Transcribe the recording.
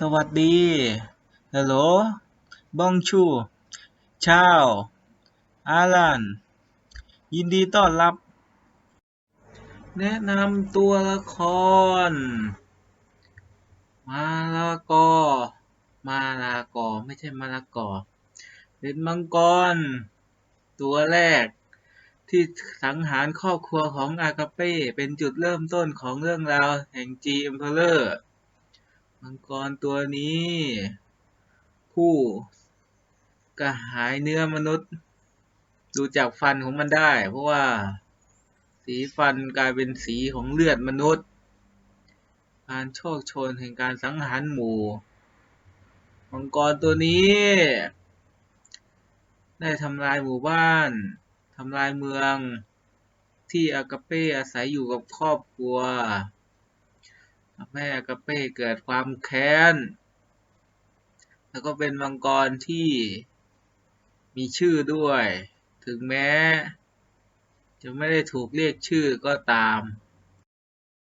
สวัสดีฮัลโหลบองชูชาวอาลันยินดีต้อนรับ แนะนำตัวละคร มาลากอ มาลากอ ไม่ใช่มาลากอ เป็นมังกร ตัวแรก ที่สังหารครอบครัวของอากาเป้ เป็นจุดเริ่มต้นของเรื่องราวแห่ง G Emperor มัังกรตัวนี้ผู้กระหายเนื้อมนุษย์ ดูจากฟันของมันได้ เพราะว่า สีฟันกลายเป็นสีของเลือดมนุษย์ การโชคชนแห่งการสังหารหมู่มังกรตัวนี้ ได้ทำลายหมู่บ้านทำลายเมือง ที่อากาเป้อาศัยอยู่กับครอบครัว ทำให้อากเป้เกิดความแค้น แล้วก็เป็นมังกรที่มีชื่อด้วย ถึงแม้ จะไม่ได้ถูกเรียกชื่อก็ตาม